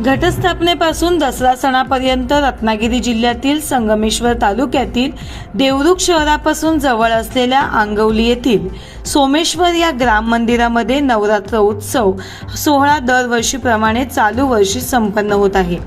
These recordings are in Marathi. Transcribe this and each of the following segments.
घटस्थापनेपासून दसरा सणापर्यंत रत्नागिरी जिल्ह्यातील संगमेश्वर तालुक्यातील देवरुख शहरापासून जवळ असलेल्या आंगवली येथील सोमेश्वर या ग्राम मंदिरामध्ये नवरात्र उत्सव सोहळा दरवर्षीप्रमाणे चालू वर्षी संपन्न होत आहे.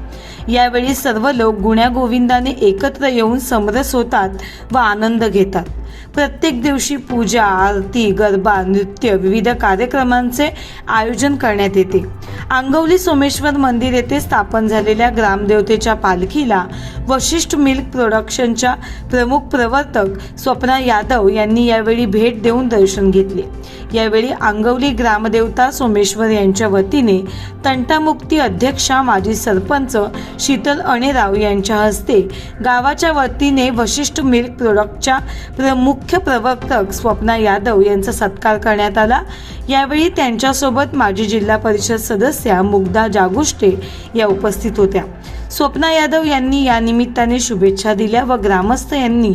यावेळी सर्व लोक गुण्यागोविंदाने एकत्र येऊन समरस होतात व आनंद घेतात. प्रत्येक दिवशी पूजा आरती गरबा नृत्य विविध कार्यक्रमांचे आयोजन करण्यात येते. आंगवली सोमेश्वर मंदिर येथे स्थापन झालेल्या ग्रामदेवतेच्या पालखीला वशिष्ठ मिल्क प्रोडक्शनच्या प्रमुख प्रवर्तक स्वप्ना यादव यांनी यावेळी भेट देऊन दर्शन घेतले. यावेळी आंगवली ग्रामदेवता सोमेश्वर यांच्या वतीने तंटामुक्ती अध्यक्षा माजी सरपंच शीतल अणेराव यांच्या हस्ते गावाच्या वतीने वशिष्ठ मिल्क प्रोडक्टच्या प्रमुख मुख्य प्रवर्तक स्वप्ना यादव यांचा सत्कार करण्यात आला. यावेळी त्यांच्यासोबत माजी जिल्हा परिषद सदस्या मुग्धा जागुष्टे या उपस्थित होत्या. स्वप्ना यादव यांनी या निमित्ताने शुभेच्छा दिल्या व ग्रामस्थ यांनी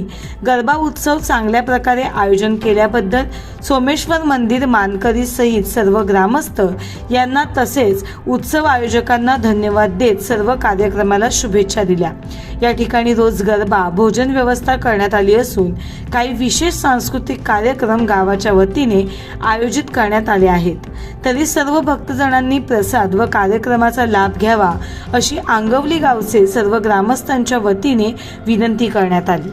गरबा उत्सव चांगल्या प्रकारे आयोजन केल्याबद्दल सोमेश्वर मंदिर मानकरी सहित सर्व ग्रामस्थ यांना तसेच उत्सव आयोजकांना धन्यवाद देत सर्व कार्यक्रमाला शुभेच्छा दिल्या. या ठिकाणी रोज गरबा भोजन व्यवस्था करण्यात आली असून काही विशेष सांस्कृतिक कार्यक्रम गावाच्या वतीने आयोजित करण्यात आले आहेत. तरी सर्व भक्तजणांनी प्रसाद व कार्यक्रमाचा लाभ घ्यावा अशी आंगवली गावचे सर्व ग्रामस्थांच्या वतीने विनंती करण्यात आली.